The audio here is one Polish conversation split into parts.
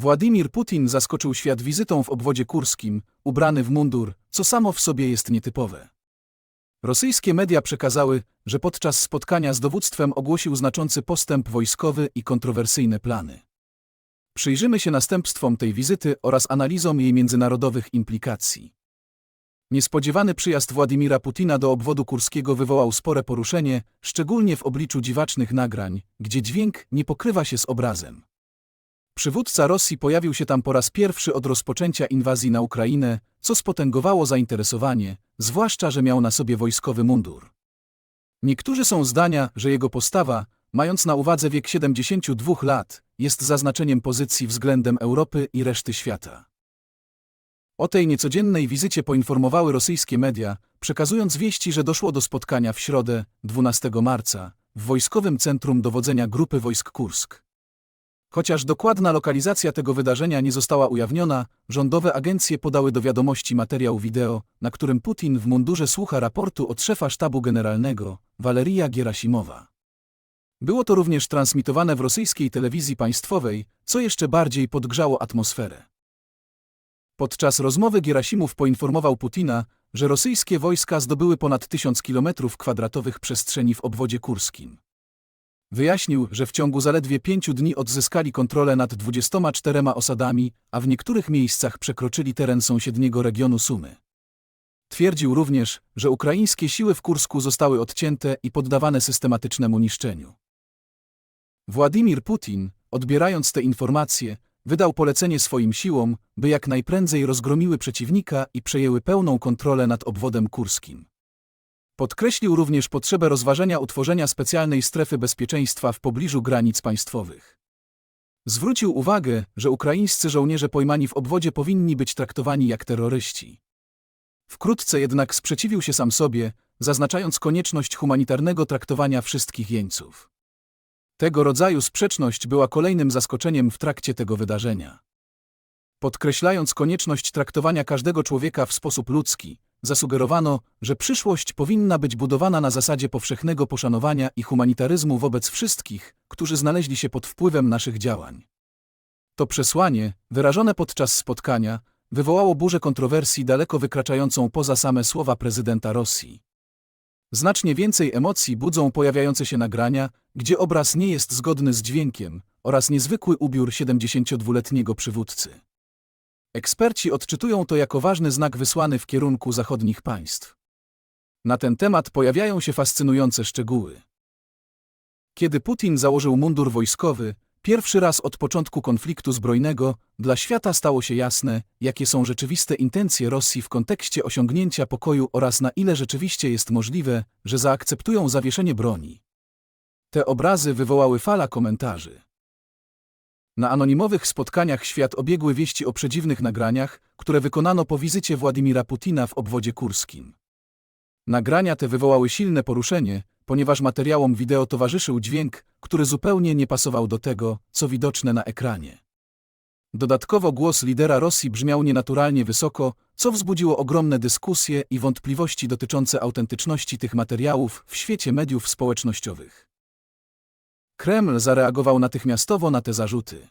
Władimir Putin zaskoczył świat wizytą w obwodzie kurskim, ubrany w mundur, co samo w sobie jest nietypowe. Rosyjskie media przekazały, że podczas spotkania z dowództwem ogłosił znaczący postęp wojskowy i kontrowersyjne plany. Przyjrzymy się następstwom tej wizyty oraz analizom jej międzynarodowych implikacji. Niespodziewany przyjazd Władimira Putina do obwodu kurskiego wywołał spore poruszenie, szczególnie w obliczu dziwacznych nagrań, gdzie dźwięk nie pokrywa się z obrazem. Przywódca Rosji pojawił się tam po raz pierwszy od rozpoczęcia inwazji na Ukrainę, co spotęgowało zainteresowanie, zwłaszcza, że miał na sobie wojskowy mundur. Niektórzy są zdania, że jego postawa, mając na uwadze wiek 72 lat, jest zaznaczeniem pozycji względem Europy i reszty świata. O tej niecodziennej wizycie poinformowały rosyjskie media, przekazując wieści, że doszło do spotkania w środę, 12 marca, w Wojskowym Centrum Dowodzenia Grupy Wojsk Kursk. Chociaż dokładna lokalizacja tego wydarzenia nie została ujawniona, rządowe agencje podały do wiadomości materiał wideo, na którym Putin w mundurze słucha raportu od szefa sztabu generalnego, Walerija Gierasimowa. Było to również transmitowane w rosyjskiej telewizji państwowej, co jeszcze bardziej podgrzało atmosferę. Podczas rozmowy Gierasimow poinformował Putina, że rosyjskie wojska zdobyły ponad tysiąc kilometrów kwadratowych przestrzeni w obwodzie kurskim. Wyjaśnił, że w ciągu zaledwie pięciu dni odzyskali kontrolę nad 24 osadami, a w niektórych miejscach przekroczyli teren sąsiedniego regionu Sumy. Twierdził również, że ukraińskie siły w Kursku zostały odcięte i poddawane systematycznemu niszczeniu. Władimir Putin, odbierając te informacje, wydał polecenie swoim siłom, by jak najprędzej rozgromiły przeciwnika i przejęły pełną kontrolę nad obwodem kurskim. Podkreślił również potrzebę rozważenia utworzenia specjalnej strefy bezpieczeństwa w pobliżu granic państwowych. Zwrócił uwagę, że ukraińscy żołnierze pojmani w obwodzie powinni być traktowani jak terroryści. Wkrótce jednak sprzeciwił się sam sobie, zaznaczając konieczność humanitarnego traktowania wszystkich jeńców. Tego rodzaju sprzeczność była kolejnym zaskoczeniem w trakcie tego wydarzenia. Podkreślając konieczność traktowania każdego człowieka w sposób ludzki, zasugerowano, że przyszłość powinna być budowana na zasadzie powszechnego poszanowania i humanitaryzmu wobec wszystkich, którzy znaleźli się pod wpływem naszych działań. To przesłanie, wyrażone podczas spotkania, wywołało burzę kontrowersji daleko wykraczającą poza same słowa prezydenta Rosji. Znacznie więcej emocji budzą pojawiające się nagrania, gdzie obraz nie jest zgodny z dźwiękiem, oraz niezwykły ubiór 72-letniego przywódcy. Eksperci odczytują to jako ważny znak wysłany w kierunku zachodnich państw. Na ten temat pojawiają się fascynujące szczegóły. Kiedy Putin założył mundur wojskowy, pierwszy raz od początku konfliktu zbrojnego, dla świata stało się jasne, jakie są rzeczywiste intencje Rosji w kontekście osiągnięcia pokoju oraz na ile rzeczywiście jest możliwe, że zaakceptują zawieszenie broni. Te obrazy wywołały fala komentarzy. Na anonimowych spotkaniach świat obiegły wieści o przedziwnych nagraniach, które wykonano po wizycie Władimira Putina w obwodzie kurskim. Nagrania te wywołały silne poruszenie, ponieważ materiałom wideo towarzyszył dźwięk, który zupełnie nie pasował do tego, co widoczne na ekranie. Dodatkowo głos lidera Rosji brzmiał nienaturalnie wysoko, co wzbudziło ogromne dyskusje i wątpliwości dotyczące autentyczności tych materiałów w świecie mediów społecznościowych. Kreml zareagował natychmiastowo na te zarzuty.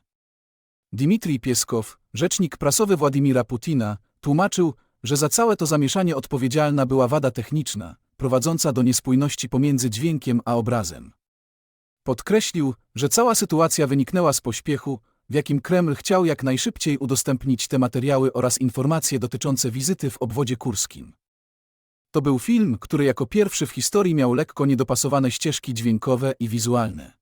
Dmitrij Pieskow, rzecznik prasowy Władimira Putina, tłumaczył, że za całe to zamieszanie odpowiedzialna była wada techniczna, prowadząca do niespójności pomiędzy dźwiękiem a obrazem. Podkreślił, że cała sytuacja wyniknęła z pośpiechu, w jakim Kreml chciał jak najszybciej udostępnić te materiały oraz informacje dotyczące wizyty w obwodzie kurskim. To był film, który jako pierwszy w historii miał lekko niedopasowane ścieżki dźwiękowe i wizualne.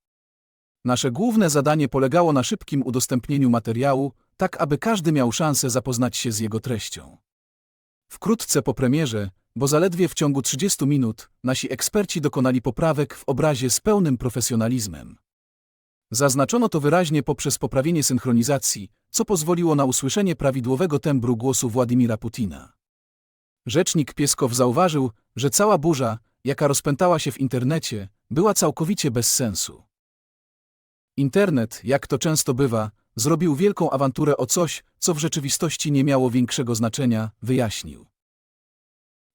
Nasze główne zadanie polegało na szybkim udostępnieniu materiału, tak aby każdy miał szansę zapoznać się z jego treścią. Wkrótce po premierze, bo zaledwie w ciągu 30 minut, nasi eksperci dokonali poprawek w obrazie z pełnym profesjonalizmem. Zaznaczono to wyraźnie poprzez poprawienie synchronizacji, co pozwoliło na usłyszenie prawidłowego tembru głosu Władimira Putina. Rzecznik Pieskow zauważył, że cała burza, jaka rozpętała się w internecie, była całkowicie bez sensu. Internet, jak to często bywa, zrobił wielką awanturę o coś, co w rzeczywistości nie miało większego znaczenia, wyjaśnił.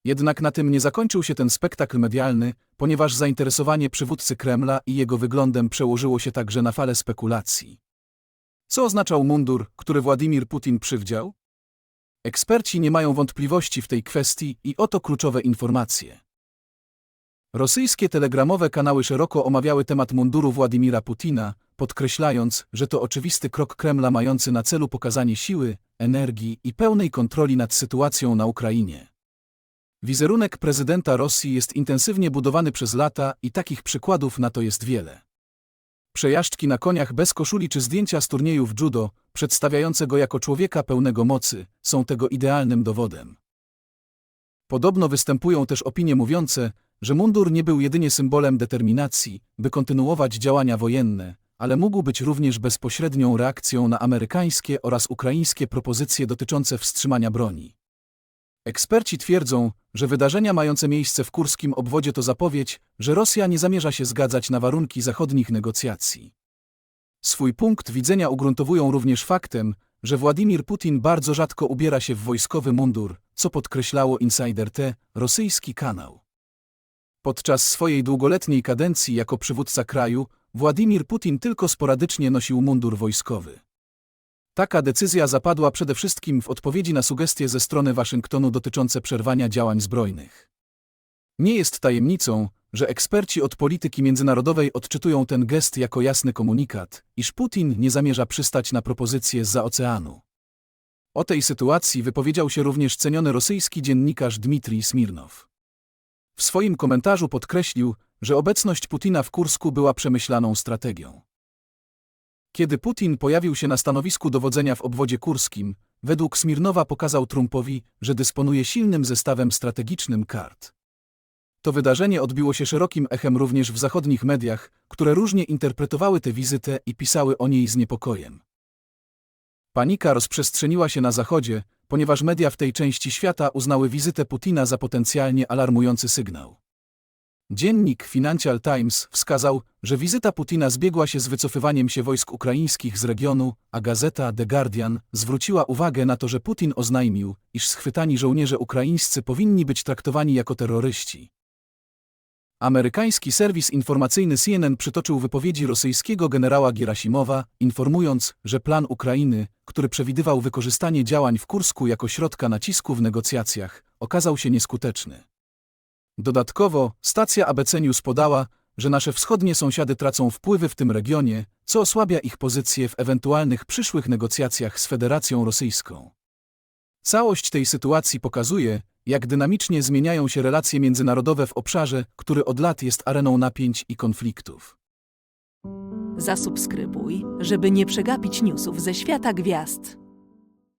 Jednak na tym nie zakończył się ten spektakl medialny, ponieważ zainteresowanie przywódcy Kremla i jego wyglądem przełożyło się także na falę spekulacji. Co oznaczał mundur, który Władimir Putin przywdział? Eksperci nie mają wątpliwości w tej kwestii i oto kluczowe informacje. Rosyjskie telegramowe kanały szeroko omawiały temat munduru Władimira Putina, podkreślając, że to oczywisty krok Kremla mający na celu pokazanie siły, energii i pełnej kontroli nad sytuacją na Ukrainie. Wizerunek prezydenta Rosji jest intensywnie budowany przez lata i takich przykładów na to jest wiele. Przejażdżki na koniach bez koszuli czy zdjęcia z turniejów judo, przedstawiające go jako człowieka pełnego mocy, są tego idealnym dowodem. Podobno występują też opinie mówiące, że mundur nie był jedynie symbolem determinacji, by kontynuować działania wojenne, ale mógł być również bezpośrednią reakcją na amerykańskie oraz ukraińskie propozycje dotyczące wstrzymania broni. Eksperci twierdzą, że wydarzenia mające miejsce w kurskim obwodzie to zapowiedź, że Rosja nie zamierza się zgadzać na warunki zachodnich negocjacji. Swój punkt widzenia ugruntowują również faktem, że Władimir Putin bardzo rzadko ubiera się w wojskowy mundur, co podkreślało Insider T, rosyjski kanał. Podczas swojej długoletniej kadencji jako przywódca kraju, Władimir Putin tylko sporadycznie nosił mundur wojskowy. Taka decyzja zapadła przede wszystkim w odpowiedzi na sugestie ze strony Waszyngtonu dotyczące przerwania działań zbrojnych. Nie jest tajemnicą, że eksperci od polityki międzynarodowej odczytują ten gest jako jasny komunikat, iż Putin nie zamierza przystać na propozycje zza oceanu. O tej sytuacji wypowiedział się również ceniony rosyjski dziennikarz Dmitrij Smirnow. W swoim komentarzu podkreślił, że obecność Putina w Kursku była przemyślaną strategią. Kiedy Putin pojawił się na stanowisku dowodzenia w obwodzie kurskim, według Smirnowa pokazał Trumpowi, że dysponuje silnym zestawem strategicznym kart. To wydarzenie odbiło się szerokim echem również w zachodnich mediach, które różnie interpretowały tę wizytę i pisały o niej z niepokojem. Panika rozprzestrzeniła się na Zachodzie, ponieważ media w tej części świata uznały wizytę Putina za potencjalnie alarmujący sygnał. Dziennik Financial Times wskazał, że wizyta Putina zbiegła się z wycofywaniem się wojsk ukraińskich z regionu, a gazeta The Guardian zwróciła uwagę na to, że Putin oznajmił, iż schwytani żołnierze ukraińscy powinni być traktowani jako terroryści. Amerykański serwis informacyjny CNN przytoczył wypowiedzi rosyjskiego generała Gierasimowa, informując, że plan Ukrainy, który przewidywał wykorzystanie działań w Kursku jako środka nacisku w negocjacjach, okazał się nieskuteczny. Dodatkowo, stacja ABC News podała, że nasze wschodnie sąsiady tracą wpływy w tym regionie, co osłabia ich pozycję w ewentualnych przyszłych negocjacjach z Federacją Rosyjską. Całość tej sytuacji pokazuje, jak dynamicznie zmieniają się relacje międzynarodowe w obszarze, który od lat jest areną napięć i konfliktów. Zasubskrybuj, żeby nie przegapić newsów ze świata gwiazd.